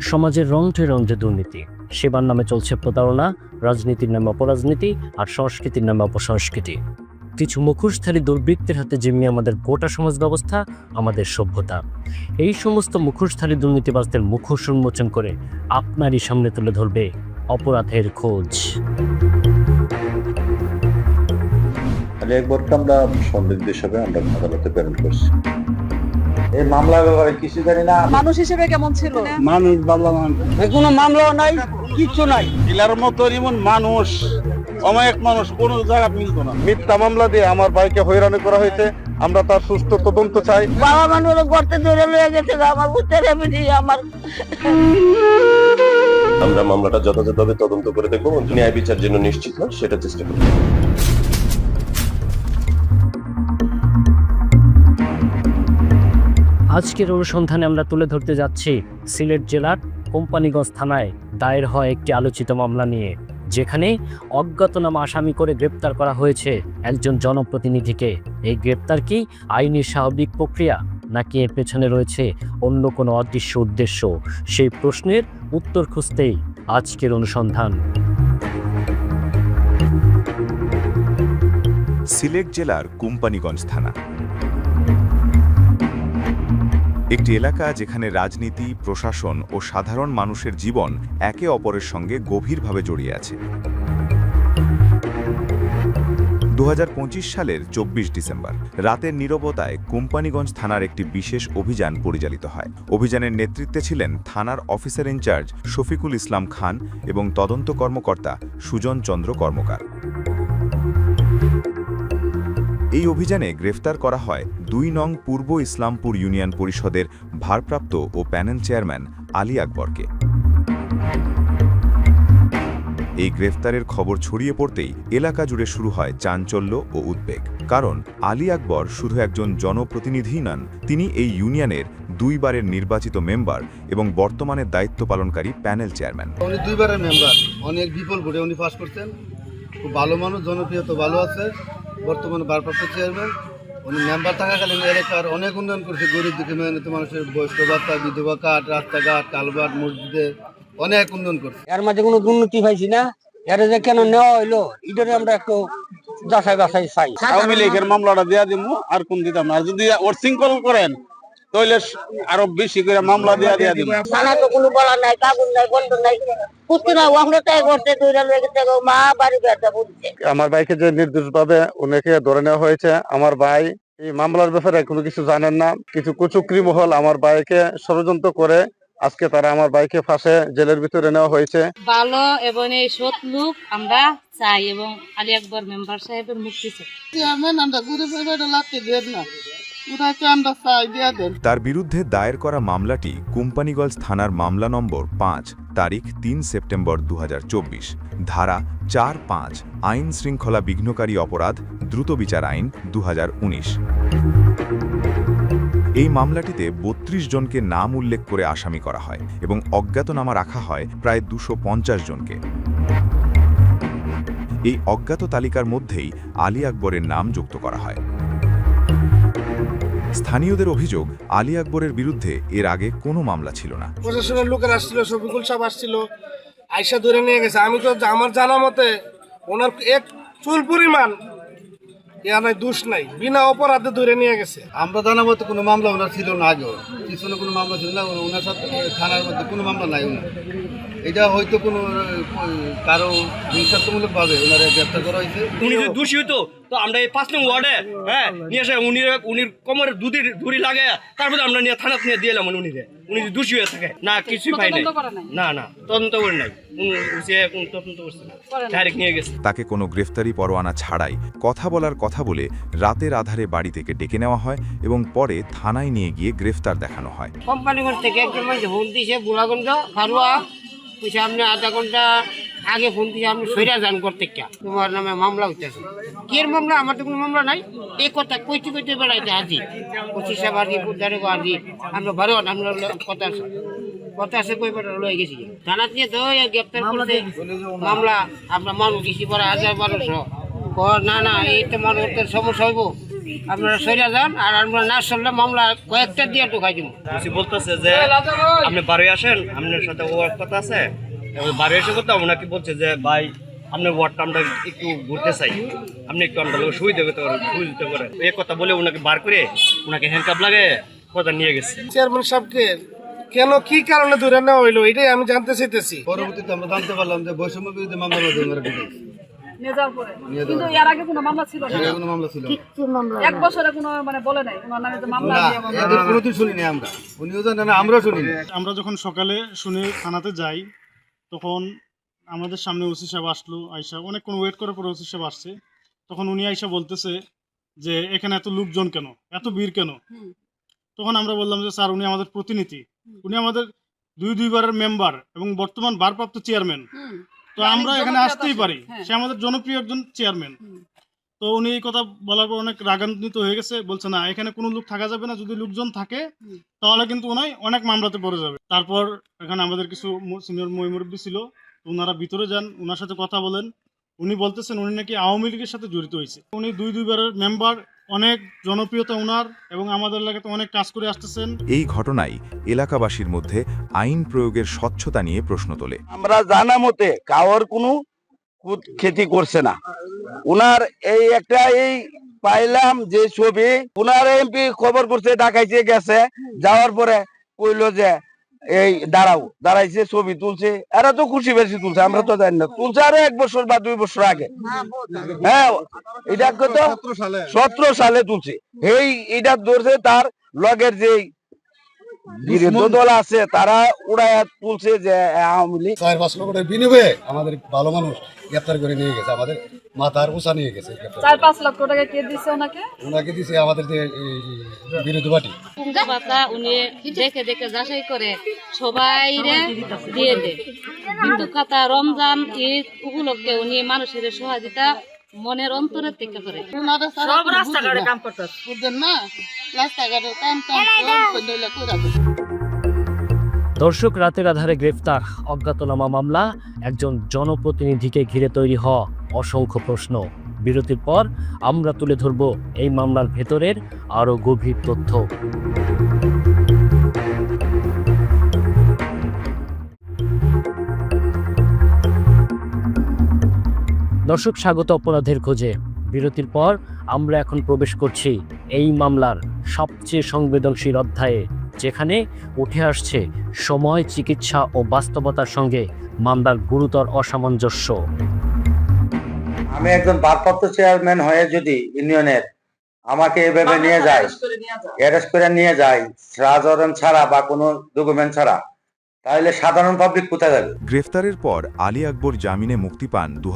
সমাজের রন্ধ্রে রন্ধ্রে দুর্নীতি। সেবার নামে চলছে প্রতারণা, রাজনীতির নামে অপরাজনীতি আর সংস্কৃতির নামে অপসংস্কৃতি। কিছু মুখোশধারী দুর্বৃত্তের হাতে জিম্মি আমাদের গোটা সমাজ ব্যবস্থা আমাদের সভ্যতা। এই সমস্ত মুখোশধারী দুর্নীতিবাজদের মুখোশ উন্মোচন করে আপনারই সামনে তুলে ধরবে অপরাধের খোঁজ। আমরা সন্দিগ্ধ হিসাবে আমরা আদালতে প্রেরণ করছি। এই মামলার ব্যাপারে কিছু জানি না। মানুষ হিসেবে কেমন ছিল? মানুষ ভালো মানুষ। কোনো মামলাও নাই কিচ্ছু নাই। মতো এমন মানুষ অমায়িক মানুষ কোন জায়গা মিলতো না। মিথ্যা মামলা দিয়ে আমার ভাইকে হয়রানি করা হয়েছে। আমরা তার সুস্থ তদন্ত চাই। বাবা মানুষ গর্তে ধরে লয়ে গেছে আমার বুঝতে আমার। আমরা মামলাটা যথাযথভাবে তদন্ত করে দেখব ন্যায় বিচার যেন নিশ্চিত হয় সেটা চেষ্টা করব। আজকের অনুসন্ধানে আমরা তুলে ধরতে যাচ্ছি সিলেট জেলার কোম্পানিগঞ্জ থানায় দায়ের হয় একটি আলোচিত মামলা নিয়ে, যেখানে অজ্ঞাতনামা আসামি করে গ্রেপ্তার করা হয়েছে একজন জনপ্রতিনিধিকে। এই গ্রেপ্তার কি আইনি স্বাভাবিক প্রক্রিয়া, নাকি এর পেছনে রয়েছে অন্য কোনো অদৃশ্য উদ্দেশ্য? সেই প্রশ্নের উত্তর খুঁজতেই আজকের অনুসন্ধান। সিলেট জেলার কোম্পানিগঞ্জ থানা। একটি এলাকা যেখানে রাজনীতি, প্রশাসন ও সাধারণ মানুষের জীবন একে অপরের সঙ্গে গভীরভাবে জড়িয়ে আছে। দু হাজার পঁচিশ সালের চব্বিশ ডিসেম্বর, রাতের নীরবতায় কোম্পানিগঞ্জ থানার একটি বিশেষ অভিযান পরিচালিত হয়। অভিযানের নেতৃত্বে ছিলেন থানার officer in charge Shafiqul Islam Khan এবং তদন্ত কর্মকর্তা সুজন চন্দ্র কর্মকার। এই অভিযানে গ্রেফতার করা হয় দুই নং পূর্ব ইসলামপুর ইউনিয়ন পরিষদের ভারপ্রাপ্ত ও প্যানেল চেয়ারম্যান আলী আকবরকে। এই গ্রেফতারের খবর ছড়িয়ে পড়তেই এলাকা জুড়ে শুরু হয় চাঞ্চল্য ও উদ্বেগ। কারণ আলী আকবর শুধু একজন জনপ্রতিনিধিই নন, তিনি এই ইউনিয়নের দুইবারের নির্বাচিত মেম্বার এবং বর্তমানে দায়িত্ব পালনকারী প্যানেল চেয়ারম্যান। দুইবারের মেম্বার। অনেক উনি করছেন। খুব ভালো মানুষ জনপ্রিয়তা ভালো আছে। বর্তমানে ভারপ্রাপ্ত চেয়ারম্যান উনি মেম্বার থাকাকালীন এলাকার অনেক উন্নয়ন করছে। গরিব দুঃখী মেহনত মানুষের বয়স্ক ভাতা বিধবা কাঠ রাস্তাঘাট কালবাট মসজিদে অনেক উন্নয়ন করছে। এর মাঝে কোনো দুর্নীতি পাইছি না? এর যে কেন নেওয়া হইল এটারে আমরা একটু যাচাই বাছাই চাই। আওয়ামী লীগের মামলাটা দেওয়া দিব আর কোন দিতাম না। আর যদি ওর শৃঙ্খল করেন তাহলে আরও বেশি করে মামলা দিব। থানা তো কোনো বলা নাই কাগজ নাই গন্ধ নাই। পুষ্টি না ওখানে তাই করতে দুইটা লেগে থেকে মা বাড়ি বেড়া বুঝছে আমার ভাইকে যে নির্দোষভাবে উনাকে ধরে নেওয়া হয়েছে আমার ভাই এই মামলার ব্যাপারে কোনো কিছু জানেন না। কিছু কুচুকরি মহল আমার ভাইকে ষড়যন্ত্র করে আজকে তারা আমার ভাইকে ফাঁসে জেলের ভিতরে নেওয়া হয়েছে। ভালো এবং এই সৎ লোক আমরা চাই এবং আলী আকবর মেম্বার সাহেবের মুক্তি চাই। আমরা না। তার বিরুদ্ধে দায়ের করা মামলাটি কোম্পানিগঞ্জ থানার মামলা নম্বর পাঁচ, তারিখ তিন সেপ্টেম্বর দু হাজার চব্বিশ। ধারা চার পাঁচ, আইন শৃঙ্খলা বিঘ্নকারী অপরাধ, দ্রুত বিচার আইন, দুহাজার উনিশ। এই মামলাটিতে বত্রিশ জনকে নাম উল্লেখ করে আসামি করা হয় এবং অজ্ঞাতনামা রাখা হয় প্রায় দুশো জনকে। এই অজ্ঞাত তালিকার মধ্যেই আলী আকবরের নাম যুক্ত করা হয়। স্থানীয়দের অভিযোগ আলী আকবরের বিরুদ্ধে এর আগে কোনো মামলা ছিল না। প্রশাসনের লোকের আসছিল শফিকুল সাহেব আসছিল আয়সা ধরে নিয়ে গেছে। আমি তো আমার জানা মতে ওনার এক চুল পরিমাণ ইয়া নাই দোষ নাই বিনা অপরাধে ধরে নিয়ে গেছে। আমরা জানা মতে কোনো মামলা ওনার ছিল না আগেও। পিছনে কোনো মামলা ছিল না ওনার সাথে থানার মধ্যে কোনো মামলা নাই ওনার। এটা হয়তো কোনো কারও হিংসাত্মমূলক ভাবে ওনারা গ্রেপ্তার করা হয়েছে। উনি যদি দোষী হইতো তো আমরা এই পাঁচ নং ওয়ার্ডে হ্যাঁ নিয়ে এসে উনি উনির কোমরে দুধি ধুরি লাগে তারপরে আমরা নিয়ে থানা নিয়ে দিয়ে এলাম উনি উনি যদি দোষী হয়ে থাকে না কিছুই পাই নাই। তদন্ত করা নাই? না না তদন্ত করে নাই। তাকে কোনো গ্রেফতারি পরোয়ানা ছাড়াই কথা বলার কথা বলে রাতের আধারে বাড়ি থেকে ডেকে নেওয়া হয় এবং পরে থানায় নিয়ে গিয়ে গ্রেফতার দেখানো হয়। কোম্পানিগঞ্জ থেকে একজন মানুষ ফোন দিয়েছে বুড়াগঞ্জ ফারুয়া বলছে আপনি আধা ঘণ্টা আগে ফোন দিয়েছে আপনি সৈরা যান করতে কে তোমার নামে মামলা হইতেছে। কি মামলা? আমার তো কোনো মামলা নাই। এই কথা কইতে কইতে বেড়াইতে আজি পঁচিশ সাহেব আজি বুদ্ধারে আজি আমরা বারো আমরা কথা আছে। কথা আছে কই বেড়া লয়ে গেছি। থানা দিয়ে তো গ্রেপ্তার করতে মামলা আমরা মানুষ গেছি পরে হাজার বারোশো না না এই তো মানুষের সমস্যা হইব। আপনারা যান আর আমরা না চললে মামলা কয়েকটা দিয়ে ঢুকাই দিব বলতেছে যে আপনি বাড়ি আসেন আপনার সাথে ও কথা আছে। বাড়ি এসে কথা ওনাকে বলছে যে ভাই আপনার ওয়ার্ডটা আমরা একটু ঘুরতে চাই। আপনি একটু আমরা লোক সুবিধা করতে পারেন এই কথা বলে ওনাকে বার করে ওনাকে হ্যান্ডকাপ লাগে কথা নিয়ে গেছে। চেয়ারম্যান সাহেবকে কেন কি কারণে ধরে নেওয়া হইল এটাই আমি জানতে চাইতেছি। পরবর্তীতে আমরা জানতে পারলাম যে বৈষম্য বিরোধী মামলা। নিয়ে যাওয়ার পরে। কিন্তু এর আগে কোনো মামলা ছিল না। কোনো মামলা ছিল এক বছরে কোনো মানে বলে নাই ওনার নামে যে মামলা না দিয়ে মামলা- এদের কোনোদিন শুনিনি আমরা। উনিও জানেন আমরাও শুনিনি। আমরা যখন সকালে শুনে থানাতে যাই তখন আমাদের সামনে ওসি সাহেব আসলো আইসা অনেকক্ষণ ওয়েট করার পর ওসি সাহেব আসছে। তখন উনি আইসা বলতেছে যে এখানে এত লোকজন কেন? এত ভিড় কেন? তখন আমরা বললাম যে স্যার উনি আমাদের প্রতিনিধি। উনি আমাদের দুই দুইবারের মেম্বার এবং বর্তমান ভারপ্রাপ্ত চেয়ারম্যান। তো আমরা এখানে আসতেই পারি। হ্যাঁ। সে আমাদের জনপ্রিয় একজন চেয়ারম্যান তো উনি এই কথা বলার পর অনেক রাগান্বিত হয়ে গেছে বলছে না এখানে কোনো লোক থাকা যাবে না যদি লোকজন থাকে তাহলে কিন্তু ওনাই অনেক মামলাতে পড়ে যাবে। তারপর এখানে আমাদের কিছু সিনিয়র মহিমুরব্বী ছিল ওনারা ভিতরে যান ওনার সাথে কথা বলেন। উনি বলতেছেন উনি নাকি আওয়ামী লীগের সাথে জড়িত হয়েছে। উনি দুই দুইবারের মেম্বার অনেক জনপ্রিয়তা ওনার এবং আমাদের এলাকাতে অনেক কাজ করে আসতেছেন। এই ঘটনায় এলাকাবাসীর মধ্যে আইন প্রয়োগের স্বচ্ছতা নিয়ে প্রশ্ন তোলে। আমরা জানা মতে কাওয়ার কোনো ক্ষতি করছে না। উনার এই একটা এই পাইলাম যে ছবি উনার এমপি খবর করছে ডাকাইছে গেছে যাওয়ার পরে কইলো যে এই দাঁড়াও দাঁড়াইছে ছবি তুলছে এরা তো খুশি বেশি তুলছে আমরা তো জানি না তুলছে আরও এক বছর বা দুই বছর আগে। হ্যাঁ এটা কত? সতেরো সালে। তুলছে। এই এটা ধরছে তার লগের যে বিরোধী দল আছে তারা উড়াইয়া তুলছে যে আওয়ামী লীগ। চার পাঁচ লক্ষ টাকার বিনিময়ে আমাদের ভালো মানুষ গ্রেপ্তার করে নিয়ে গেছে আমাদের মাথার উষা নিয়ে গেছে চার পাঁচ লক্ষ টাকা কে দিচ্ছে ওনাকে? ওনাকে দিছে আমাদের যে বিরোধী পার্টি। পাতা উনি দেখে দেখে যাচাই করে সবাই দিয়ে দেয়। কিন্তু কথা রমজান ঈদ উপলক্ষে উনি মানুষের সহযোগিতা মনের অন্তরের থেকে করে। সব রাস্তাঘাটে কাম করতে বুঝছেন না? রাস্তাঘাটে কাম কাম দর্শক রাতের আধারে গ্রেফতার অজ্ঞাতনামা মামলা একজন জনপ্রতিনিধিকে ঘিরে তৈরি হওয়া অসংখ্য প্রশ্ন। বিরতির পর আমরা তুলে ধরব এই মামলার ভেতরের আরও গভীর তথ্য। দর্শক স্বাগত অপরাধের খোঁজে। বিরতির পর আমরা এখন প্রবেশ করছি এই মামলার সবচেয়ে সংবেদনশীল অধ্যায়ে যেখানে উঠে আসছে সময় চিকিৎসা ও বাস্তবতার সঙ্গে মামলার গুরুতর অসামঞ্জস্য। আমি একজন ভারপ্রাপ্ত চেয়ারম্যান হয়ে যদি ইউনিয়নের আমাকে এভাবে নিয়ে যায় অ্যারেস্ট করে নিয়ে যায় রাজরণ ছাড়া বা কোনো ডকুমেন্ট ছাড়া তাহলে সাধারণ পাবলিক কোথায় যাবে? গ্রেফতারের পর আলী আকবর জামিনে মুক্তি পান দু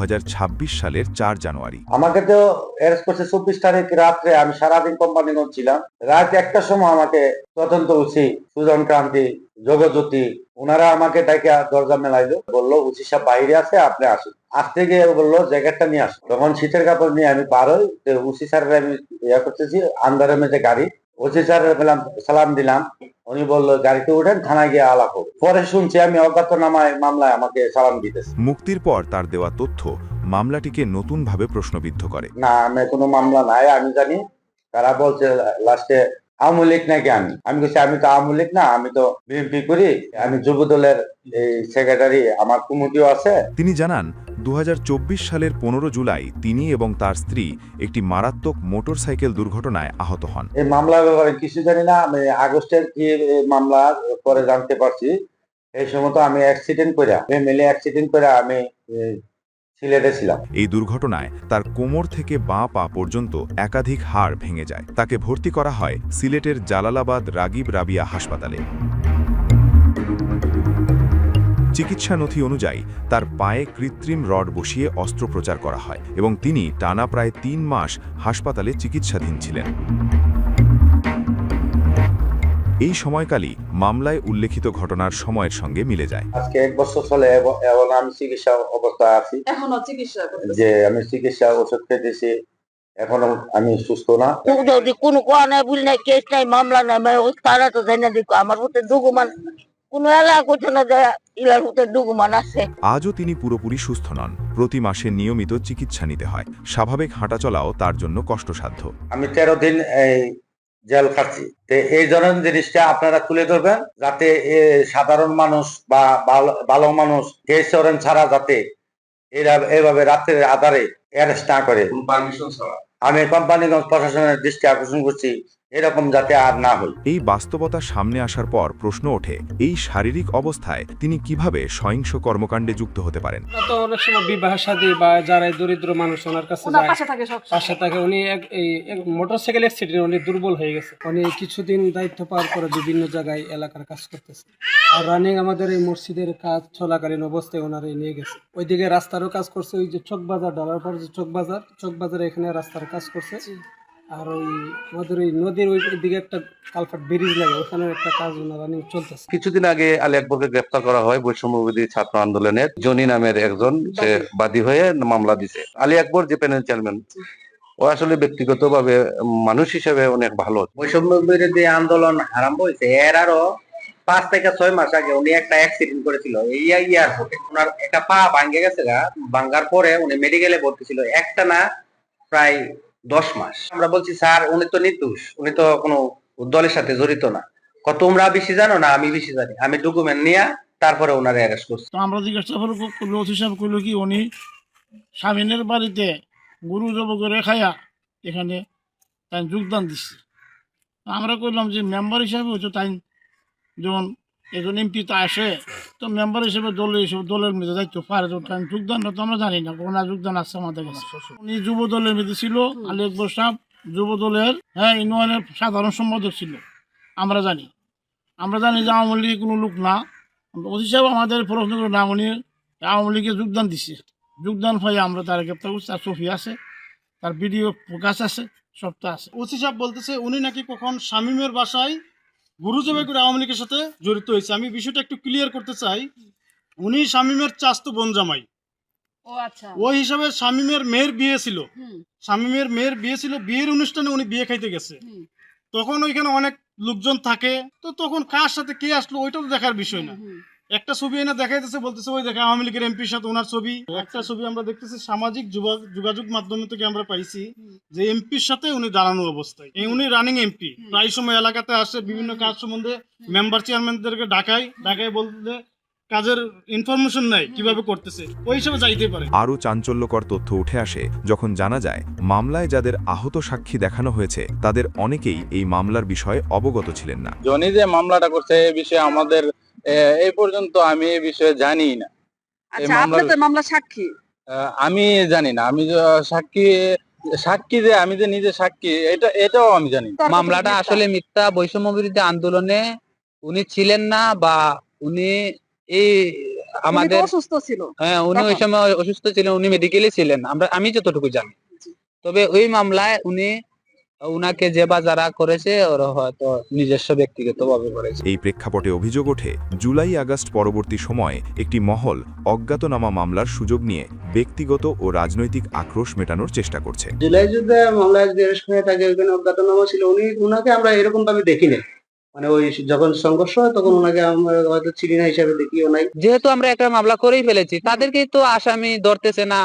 সালের চার জানুয়ারি। আমাকে তো অ্যারেস্ট করছে চব্বিশ তারিখ রাত্রে আমি সারাদিন কোম্পানিগঞ্জ ছিলাম। রাত একটার সময় আমাকে তদন্ত উচি সুজন ক্রান্তি জগজ্যোতি ওনারা আমাকে ডেকে দরজা মেলাইলো। বলল উচি সাহেব বাইরে আছে আপনি আসুন। আসতে গিয়ে বলল জ্যাকেটটা নিয়ে আসুন। তখন শীতের কাপড় নিয়ে আমি বার হই উচি স্যারের আমি ইয়া করতেছি আন্দারে মেঝে গাড়ি ওসি পেলাম সালাম দিলাম। উনি বলল গাড়িতে উঠেন থানায় গিয়ে আলাপ হোক পরে শুনছি আমি অজ্ঞাতনামায় মামলায় আমাকে সালাম দিতেছে। মুক্তির পর তার দেওয়া তথ্য মামলাটিকে নতুন ভাবে প্রশ্নবিদ্ধ করে। না আমি কোনো মামলা নাই আমি জানি। তারা বলছে লাস্টে আওয়ামী লীগ নাকি আমি? আমি বলছি আমি তো আওয়ামী লীগ না আমি তো বিএনপি করি আমি যুব দলের এই সেক্রেটারি আমার কমিটিও আছে। তিনি জানান দু সালের পনেরো জুলাই তিনি এবং তার স্ত্রী একটি মারাত্মক মোটরসাইকেল দুর্ঘটনায় আহত হন। এই মামলার ব্যাপারে কিছু জানি না আমি আগস্টের কি মামলা পরে জানতে পারছি। এই সময় তো আমি অ্যাক্সিডেন্ট করে ফ্যামিলি অ্যাক্সিডেন্ট করে আমি এই দুর্ঘটনায় তার কোমর থেকে বাঁ পা পর্যন্ত একাধিক হাড় ভেঙে যায়। তাকে ভর্তি করা হয় সিলেটের জালালাবাদ রাগিব রাবিয়া হাসপাতালে। চিকিৎসা নথি অনুযায়ী তার পায়ে কৃত্রিম রড বসিয়ে অস্ত্রোপচার করা হয় এবং তিনি টানা প্রায় তিন মাস হাসপাতালে চিকিৎসাধীন ছিলেন। এই সময়কালই মামলায় উল্লেখিত ঘটনার সময়ের সঙ্গে মিলে যায়। আজকে এক বছর চলে এবং- আমি চিকিৎসা অবস্থায় আছি। এখনও চিকিৎসা যে আমি চিকিৎসা ওষুধ খেতেছি এখনও আমি সুস্থ না। যদি কোনো কোয়া নাই ভুল নাই কেস নাই মামলা নাই তারা তো জানি না দেখো আমার মধ্যে ডকুমেন্ট কোন এলাকা করছে না যে ইলার আছে। আজও তিনি পুরোপুরি সুস্থ নন। প্রতি মাসে নিয়মিত চিকিৎসা নিতে হয়। স্বাভাবিক হাঁটাচলাও তার জন্য কষ্টসাধ্য। আমি তেরো দিন এই জেল খাচ্ছি তো এই ধরনের জিনিসটা আপনারা তুলে ধরবেন যাতে এ সাধারণ মানুষ বা ভালো মানুষ কেস ছাড়া যাতে এরা এভাবে রাত্রের আধারে অ্যারেস্ট না করে। আমি কোম্পানিগঞ্জ প্রশাসনের দৃষ্টি আকর্ষণ করছি। এরকম যাতে আর না হয়। এই বাস্তবতা সামনে আসার পর প্রশ্ন ওঠে এই শারীরিক অবস্থায় তিনি কীভাবে সহিংস কর্মকাণ্ডে যুক্ত হতে পারেন? তো অনেক সময় বিবাহ শাদী বা যারা দরিদ্র মানুষ ওনার কাছে যায় পাশে থাকে সব পাশে থাকে। উনি এক এই মোটরসাইকেল অ্যাক্সিডেন্ট উনি দুর্বল হয়ে গেছে। উনি কিছুদিন দায়িত্ব পাওয়ার পরে বিভিন্ন জায়গায় এলাকার কাজ করতেছে। আর রানিং আমাদের এই মসজিদের কাজ চলাকালীন অবস্থায় ওনারা নিয়ে গেছে। ওইদিকে রাস্তারও কাজ করছে ওই যে চক বাজার ঢালার পর যে চক বাজার চক বাজারে এখানে রাস্তার কাজ করছে। আর ওই আমাদের ওই নদীর ওই দিকে একটা কালফাট ব্রিজ লাগে ওখানে একটা কাজ রানিং চলতেছে। কিছুদিন আগে আলী আকবরকে গ্রেফতার করা হয় বৈষম্যবিধি ছাত্র আন্দোলনের জনি নামের একজন সে বাদী। হয়ে মামলা দিছে। আলী আকবর যে প্যানেল চেয়ারম্যান ও আসলে ব্যক্তিগতভাবে মানুষ হিসেবে অনেক ভালো। বৈষম্য বিরোধী আন্দোলন আরম্ভ হয়েছে এর আরও পাঁচ থেকে ছয় মাস আগে উনি একটা অ্যাক্সিডেন্ট করেছিল এই এয়ারপোর্টে ওনার একটা পা ভাঙ্গে গেছে গা ভাঙ্গার পরে উনি মেডিকেলে ভর্তি ছিল। একটা না প্রায় দশ মাস। আমরা বলছি, স্যার, উনি তো নির্দোষ, উনি তো কোনো দলের সাথে জড়িত না। তোমরা বেশি জানো না আমি বেশি জানি। আমি ডকুমেন্ট নিয়ে তারপরে ওনারে অ্যারেস্ট করছি। তো আমরা জিজ্ঞাসা করল অতি সাহেব করল কি উনি স্বামীনের বাড়িতে গরু জব করে খায়া এখানে তাই যোগদান দিচ্ছে আমরা কইলাম যে মেম্বার হিসাবে হচ্ছে তাই যেমন একজন এমপি তো আসে, তো মেম্বার হিসেবে দলের হিসেবে দলের মধ্যে দায়িত্ব পারে তো তাই যোগদানটা তো আমরা জানি না ওনার যোগদান আসছে আমাদের কাছে। উনি যুব দলের মধ্যে ছিল, আলী আকবর সাহেব যুব দলের হ্যাঁ ইউনিয়নের সাধারণ সম্পাদক ছিল, আমরা জানি। আমরা জানি যে আওয়ামী লীগের কোনো লোক না। অতি সাহেব আমাদের প্রশ্ন করে, না, উনি আওয়ামী লীগে যোগদান দিছে। যোগদান পাই আমরা তার গ্রেপ্তার করছি, তার ছবি আছে, তার ভিডিও প্রকাশ আছে, সবটা আছে। ওসি সাহেব বলতেছে, উনি নাকি কখন শামীমের বাসায় গুরু করে আওয়ামী লীগের সাথে জড়িত হয়েছে। আমি বিষয়টা একটু ক্লিয়ার করতে চাই। উনি শামীমের চাস্ত বোন জামাই। আচ্ছা। ওই হিসাবে শামীমের মেয়ের বিয়ে ছিল। শামীমের মেয়ের বিয়ে ছিল বিয়ের অনুষ্ঠানে উনি বিয়ে খাইতে গেছে। তখন ওইখানে অনেক লোকজন থাকে। তো তখন কার সাথে কে আসলো ওইটা তো দেখার বিষয় না। একটা ছবি এনে দেখাইতেছে বলতেছে ওই দেখা আওয়ামী লীগের এমপির সাথে ওনার ছবি। একটা ছবি আমরা দেখতেছি সামাজিক যোগাযোগ মাধ্যম থেকে আমরা পাইছি যে এমপির সাথে উনি দাঁড়ানো অবস্থায়। এই উনি রানিং এমপি প্রায় সময় এলাকাতে আসে বিভিন্ন কাজ সম্বন্ধে মেম্বার চেয়ারম্যানদেরকে ডাকাই ডাকাই বলতে কাজের ইনফরমেশন নেয় কীভাবে করতেছে। ওই হিসাবে যাইতে পারে। আরও চাঞ্চল্যকর তথ্য উঠে আসে যখন জানা যায় মামলায় যাদের আহত সাক্ষী দেখানো হয়েছে তাদের অনেকেই এই মামলার বিষয়ে অবগত ছিলেন না। জনি যে মামলাটা করছে এই বিষয়ে আমাদের এই পর্যন্ত আমি এই বিষয়ে জানি না। আচ্ছা আপনি তো মামলা সাক্ষী? আমি জানি না। আমি সাক্ষী সাক্ষী যে আমি যে নিজে সাক্ষী এটা এটাও আমি জানি মামলাটা আসলে মিথ্যা। বৈষম্য বিরোধী আন্দোলনে উনি ছিলেন না বা উনি এই আমাদের অসুস্থ ছিল। হ্যাঁ উনি ওই সময় অসুস্থ ছিলেন উনি মেডিকেলে ছিলেন। আমরা আমি যতটুকু জানি। তবে ওই মামলায় উনি উনাকে যে বা যারা করেছে ওরা হয়তো নিজস্ব ব্যক্তিগত ভাবে করেছে। এই প্রেক্ষাপটে অভিযোগ ওঠে জুলাই আগস্ট পরবর্তী সময়ে একটি মহল অজ্ঞাতনামা মামলার সুযোগ নিয়ে ব্যক্তিগত ও রাজনৈতিক আক্রোশ মেটানোর চেষ্টা করছে। জুলাই যুদ্ধে মামলায় যে থাকে ওইখানে অজ্ঞাতনামা ছিল উনি উনাকে আমরা এরকম ভাবে দেখি না মানে ওই যখন সংঘর্ষ হয় তখন ওনাকে আমরা হয়তো চিনি না হিসাবে দেখিও নাই। যেহেতু আমরা একটা মামলা করেই ফেলেছি তাদেরকে তো আসামি ধরতেছে না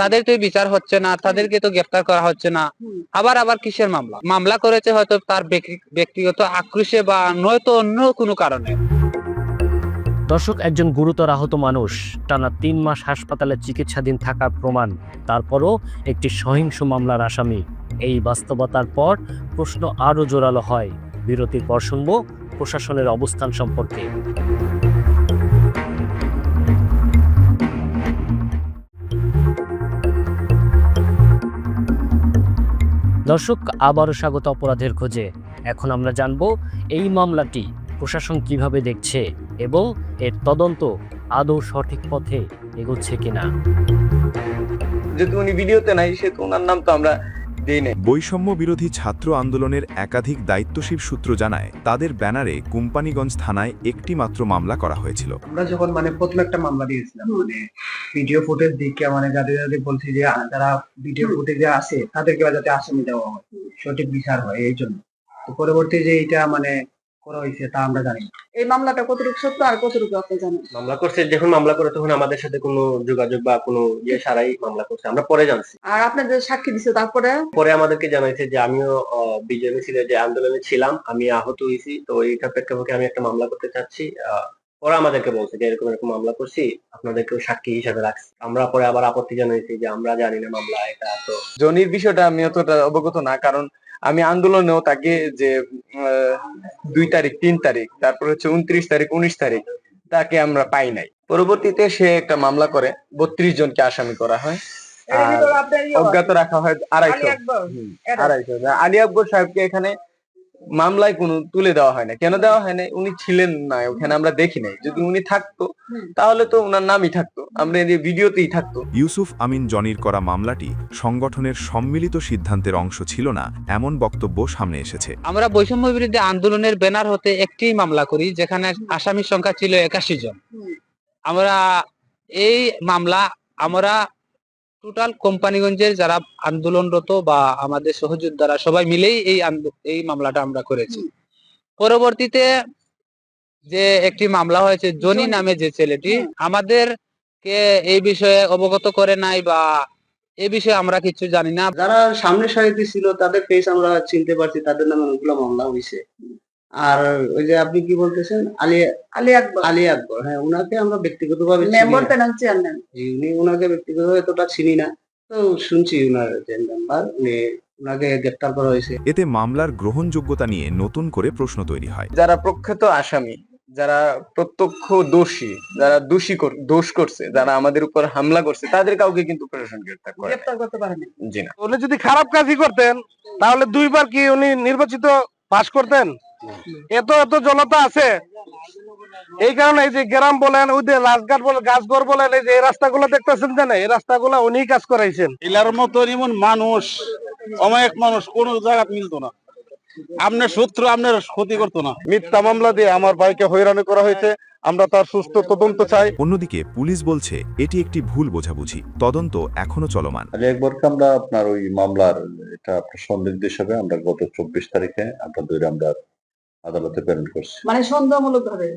তাদের তো বিচার হচ্ছে না তাদেরকে তো গ্রেফতার করা হচ্ছে না। আবার আবার কিসের মামলা? মামলা করেছে হয়তো তার ব্যক্তিগত আক্রোশে বা নয়তো অন্য কোনো কারণে। দর্শক একজন গুরুতর আহত মানুষ টানা তিন মাস হাসপাতালে চিকিৎসাধীন থাকার প্রমাণ তারপরও একটি সহিংস মামলার আসামি। এই বাস্তবতার পর প্রশ্ন আরও জোরালো হয়। বিরতির পর শুনব প্রশাসনের অবস্থান সম্পর্কে। দর্শক, আবারও স্বাগত অপরাধের খোঁজে। এখন আমরা জানব এই মামলাটি প্রশাসন কীভাবে দেখছে এবং এর তদন্ত আদৌ সঠিক পথে এগোচ্ছে কিনা। যেহেতু উনি ভিডিওতে নাই, সেহেতু ওনার নাম তো আমরা বৈষম্য বিরোধী ছাত্র আন্দোলনের একাধিক দায়িত্বশীল সূত্র জানায় তাদের ব্যানারে কোম্পানিগঞ্জ থানায় একটি মাত্র মামলা করা হয়েছিল। আমরা যখন মানে প্রথম একটা মামলা দিয়েছিলাম মানে ভিডিও ফুটেজ দিকে মানে যাদের যাদের বলছি যে যারা ভিডিও ফুটেজে আছে তাদেরকে যাতে আসামি দেওয়া হয় সঠিক বিচার হয় এই জন্য। পরবর্তী যে এটা মানে করা হয়েছে তা আমরা জানি এই মামলাটা কতটুকু সত্য আর কতটুকু আপনি জানেন? মামলা করছে যখন মামলা করে তখন আমাদের সাথে কোনো যোগাযোগ বা কোনো ইয়ে সারাই মামলা করছে। আমরা পরে জানছি। আর আপনাদের সাক্ষী দিছে তারপরে? পরে আমাদেরকে জানাইছে যে আমিও বিজেপি ছিল যে আন্দোলনে ছিলাম আমি আহত হয়েছি। তো এইটার প্রেক্ষাপটে আমি একটা মামলা করতে চাচ্ছি। আহ, পরে আমাদেরকে বলছে যে এরকম এরকম মামলা করছি আপনাদেরকেও সাক্ষী হিসাবে রাখছি। আমরা পরে আবার আপত্তি জানাইছি যে আমরা জানি না মামলা এটা। তো জনির বিষয়টা আমি অতটা অবগত না কারণ আমি আন্দোলনেও তাকে যে দুই তারিখ তিন তারিখ তারপর হচ্ছে উনত্রিশ তারিখ উনিশ তারিখ তাকে আমরা পাই নাই। পরবর্তীতে সে একটা মামলা করে বত্রিশ জনকে আসামি করা হয়। অজ্ঞাত রাখা হয় আড়াইশো। আড়াইশো। আলী আকবর সাহেবকে এখানে মামলায় কোনো তুলে দেওয়া হয় না। কেন দেওয়া হয় না উনি ছিলেন না ওখানে আমরা দেখি নাই। যদি উনি থাকতো তাহলে তো উনার নামই থাকতো। আমরা এই ভিডিওতেই থাকতো। ইউসুফ আমিন জনির করা মামলাটি সংগঠনের সম্মিলিত সিদ্ধান্তের অংশ ছিল না এমন বক্তব্য সামনে এসেছে। আমরা বৈষম্য বিরুদ্ধে আন্দোলনের ব্যানার হতে একটি মামলা করি যেখানে আসামির সংখ্যা ছিল একাশি জন। আমরা এই মামলা আমরা টোটাল কোম্পানিগঞ্জের যারা আন্দোলনরত বা আমাদের সহযোদ্ধারা সবাই মিলেই এই এই মামলাটা আমরা করেছি পরবর্তীতে যে একটি মামলা হয়েছে জনি। নামে যে ছেলেটি। আমাদের কে এই বিষয়ে অবগত করে নাই বা এ বিষয়ে আমরা কিছু জানি না যারা সামনে সারিতে ছিল তাদের ফেস আমরা চিনতে পারছি তাদের নামে অনেকগুলো মামলা হয়েছে আর ওই যে আপনি কি বলতেছেন? আলী আলী আকবর। আলী আকবর হ্যাঁ ওনাকে আমরা ব্যক্তিগতভাবে মেম্বার। Panel chairman. উনি ওনাকে ব্যক্তিগতভাবে এতটা চিনি না। তো শুনছি ওনার যে মেম্বার উনি ওনাকে গ্রেপ্তার করা হয়েছে। এতে মামলার গ্রহণযোগ্যতা নিয়ে নতুন করে প্রশ্ন তৈরি হয়। যারা প্রখ্যাত আসামি যারা প্রত্যক্ষ দোষী যারা দোষী কর- দোষ করছে যারা আমাদের উপর হামলা করছে তাদের কাউকে কিন্তু প্রশাসন গ্রেপ্তার করে গ্রেপ্তার করতে পারেন। জি না। উনি যদি খারাপ কাজই করতেন তাহলে দুইবার কি উনি নির্বাচিত পাশ করতেন? এত এত জনতা আছে। এই কারণে এই যে গ্রাম বলেন ওই যে রাজঘাট বলেন গাছঘর বলেন এই যে এই রাস্তাগুলো দেখতেছেন যে না এই রাস্তাগুলো উনি কাজ করাইছেন। এলার মতো এমন মানুষ অমায়িক মানুষ কোন জায়গা মিলতো না। আপনার শত্রু আপনার ক্ষতি করতো না। মিথ্যা মামলা দিয়ে আমার ভাইকে হয়রানি করা হয়েছে। আমরা তার সুস্থ তদন্ত চাই। অন্যদিকে পুলিশ বলছে এটি একটি ভুল বোঝাবুঝি। তদন্ত এখনও চলমান। আলী একবারকে আমরা আপনার ওই মামলার এটা আপনার সন্দিগ্ধ হিসাবে আমরা গত চব্বিশ তারিখে আমরা ধরে আমরা আদালতে প্রেরণ করছি। মানে সন্দেহমূলক ভাবে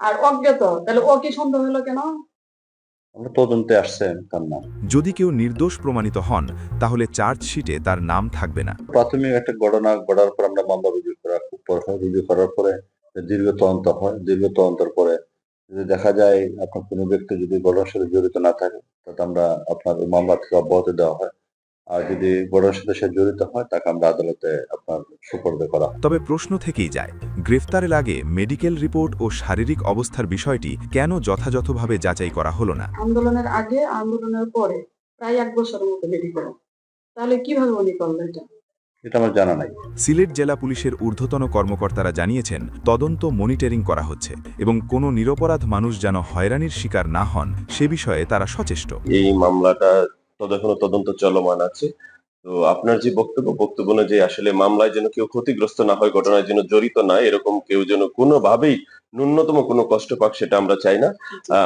আর অজ্ঞাত? তাহলে ও কি সন্দেহ হলো কেন? আমরা তদন্তে আসছে তার নাম যদি কেউ নির্দোষ প্রমাণিত হন তাহলে চার্জশিটে তার নাম থাকবে না। প্রাথমিক একটা ঘটনা ঘটার পর আমরা মামলা রুজু করার পর রুজু করার পরে দীর্ঘ তদন্ত হয়। দীর্ঘ তদন্তের পরে যদি দেখা যায় আপনার কোনো ব্যক্তি যদি ঘটনার সাথে জড়িত না থাকে তাতে আমরা আপনার মামলা থেকে অব্যাহতি দেওয়া হয়। আর যদি ঘটনার সাথে সে জড়িত হয় তাকে আমরা আদালতে আপনার সুপর্দ করা তবে প্রশ্ন থেকেই যায় গ্রেফতারের আগে মেডিকেল রিপোর্ট ও শারীরিক অবস্থার বিষয়টি কেন যথাযথভাবে যাচাই করা হলো না? আন্দোলনের আগে আন্দোলনের পরে প্রায় এক বছরের মতো মেডিকেল তাহলে কীভাবে উনি করল এটা? এটা আমার জানা নাই। সিলেট জেলা পুলিশের ঊর্ধ্বতন কর্মকর্তারা জানিয়েছেন তদন্ত মনিটরিং করা হচ্ছে এবং কোনো নিরপরাধ মানুষ যেন হয়রানির শিকার না হন সে বিষয়ে তারা সচেষ্ট। এই মামলাটা তদ এখনও তদন্ত চলমান আছে। তো আপনার যে বক্তব্য বক্তব্য অনুযায়ী আসলে মামলায় যেন কেউ ক্ষতিগ্রস্ত না হয়, ঘটনায় যেন জড়িত না এরকম কেউ যেন কোনোভাবেই ন্যূনতম কোনো কষ্ট পাক সেটা আমরা চাই না।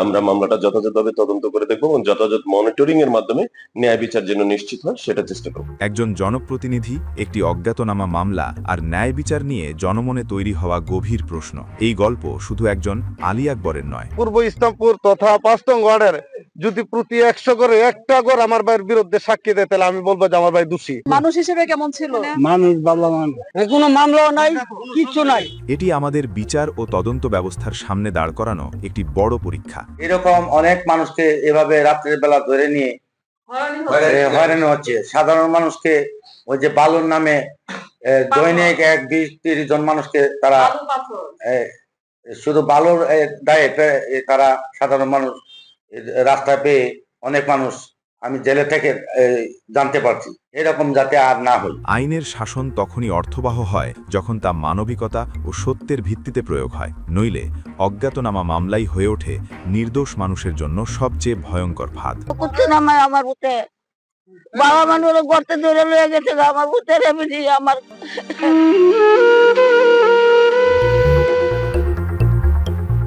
আমরা মামলাটা যথাযথভাবে তদন্ত করে দেখব এবং যথাযথ মনিটরিং এর মাধ্যমে ন্যায় বিচার যেন নিশ্চিত হয় সেটা চেষ্টা করব। একজন জনপ্রতিনিধি একটি অজ্ঞাতনামা মামলা আর ন্যায় বিচার নিয়ে জনমনে তৈরি হওয়া গভীর প্রশ্ন। এই গল্প শুধু একজন আলী আকবরের নয়। পূর্ব ইসলামপুর তথা পাঁচটং ওয়ার্ডের যদি প্রতি একশো করে একটা করে আমার ভাইয়ের বিরুদ্ধে সাক্ষী দেয় তাহলে আমি বলব যে আমার ভাই দোষী। মানুষ হিসেবে কেমন ছিল? মানুষ ভালো মানুষ। কোনো মামলাও নাই কিচ্ছু নাই। এটি আমাদের বিচার ও তদন্ত ব্যবস্থার সামনে দাঁড় করানো একটি বড় পরীক্ষা। এরকম অনেক মানুষকে এভাবে রাত্রের বেলা ধরে নিয়ে হয়রানি হচ্ছে। সাধারণ মানুষকে ওই যে বালুর নামে দৈনিক এক, বিশ, তিরিশ জন মানুষকে তারা শুধু বালুর দায়ে তারা সাধারণ মানুষ রাস্তা পেয়ে অনেক মানুষ আমি জেলে থেকে জানতে পারছি। এরকম যাতে আর না হয়। আইনের শাসন তখনই অর্থবাহ হয় যখন তা মানবিকতা ও সত্যের ভিত্তিতে প্রয়োগ হয়। নইলে অজ্ঞাতনামা মামলাই হয়ে ওঠে নির্দোষ মানুষের জন্য সবচেয়ে ভয়ঙ্কর ফাঁদ। আমার আমার বুতে বাবা মানুষ গর্তে ধরে লয়ে গেছে আমার বুতে আমার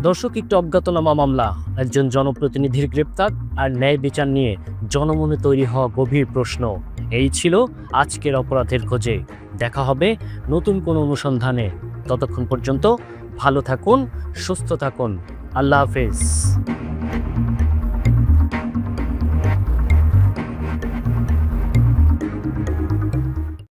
দর্শক, একটি অজ্ঞাতনামা মামলা। একজন জনপ্রতিনিধির গ্রেপ্তার আর ন্যায় বিচার নিয়ে জনমনে তৈরি হওয়া গভীর প্রশ্ন। এই ছিল আজকের অপরাধের খোঁজে। দেখা হবে নতুন কোনো অনুসন্ধানে। ততক্ষণ পর্যন্ত ভালো থাকুন, সুস্থ থাকুন। আল্লাহ হাফেজ।